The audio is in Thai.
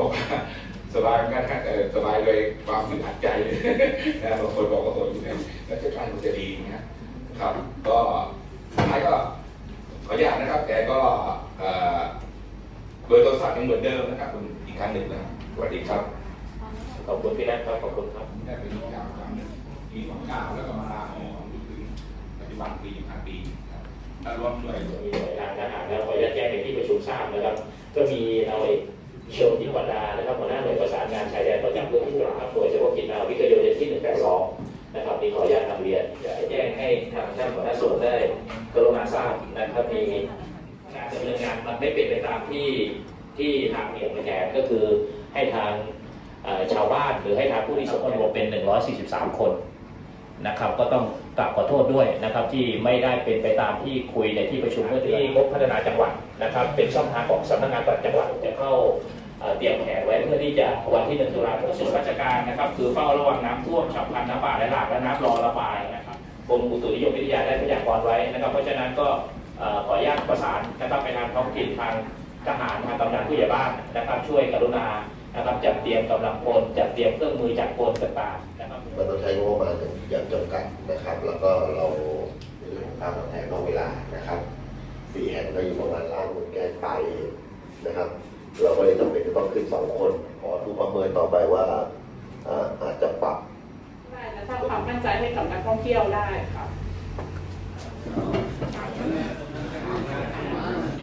บอกว่าสบายเหมือนกันฮะแต่สบายโดยความอึดอัดใจนะบางคนบอกว่าโอ้ยอยู่ในราชการมันจะดีนะครับ ก็สุดท้ายก็ขออนุญาตนะครับ แต่ก็เอ่อเบอร์โทรศัพท์ยังเหมือนเดิมนะครับคุณอีกครั้งหนึ่งนะครับสวัสดีครับขอบคุณพี่นัทครับขอบคุณครับได้เป็นยาวครั้งหนึ่งปีสองเก้าแล้วก็มาลาออกถึงปัจจุบันปีห้าปีครับถ้ารวมด้วยมีหน่วยงานทหารแล้วขออนุญาตแจ้งในที่ประชุมทราบนะครับ ก็มีเราเอกเชิญทิพวดานะครับหัวหน้าหน่วยประสานงานชายแดนประจำพื้นที่ตรังครับหน่วยเฉพาะกิจนาวิกโยธินที่182นะครับมีขออนุญาตนำเรียนจะแจ้งให้ทางท่านหัวหน้าส่วนได้กรุณาทราบนะครับมีการดำเนินงานมันไม่เป็นไปตามที่ที่ทางเหตุแผนก็คือให้ทางชาวบ้านหรือให้ทางผู้ที่สมรวมเป็น 143 คนนะครับก็ต้องกราบขอโทษด้วยนะครับที่ไม่ได้เป็นไปตามที่คุยในที่ประชุมเมื่อที่งบพัฒนาจังหวัดนะครับเป็นช่องทางของสำนักงานจังหวัดจะเข้า เตรียมแผนไว้เพื่อที่จะวันที่หนึ่งตุลาคมส่วนราชการนะครับ คือเฝ้าระวังน้ำท่วมฉับพลันน้ำป่าไหลหลากและน้ำรอระบายนะครับกรมอุตุนิยมวิทยาได้พยากรณ์ไว้นะครับ เพราะฉะนั้นก็ขออนุญาตประสานนะครับไปทางท้องถิ่นทางทหารทางกำนันผู้ใหญ่บ้านนะครับ ช่วยกรุณานะครับจัดเตรียมกำลังพลจัดเตรียมเครื่องมือจัดพลต่างๆนะครับมันต้องใช้งบประมาณอย่างจำกัดนะครับ แล้วก็เราในเรื่องของการตอบแทนนอกเวลานะครับสี่แห่งก็อยู่ประมาณล้านหมื่นแก้ไปนะครับ เราก็เลยต้อง สองคนขอดูประเมินต่อไปว่าอาอาจจะปรับได้และสร้างความมั่นใจให้กับนักท่องเที่ยวได้ค่ะ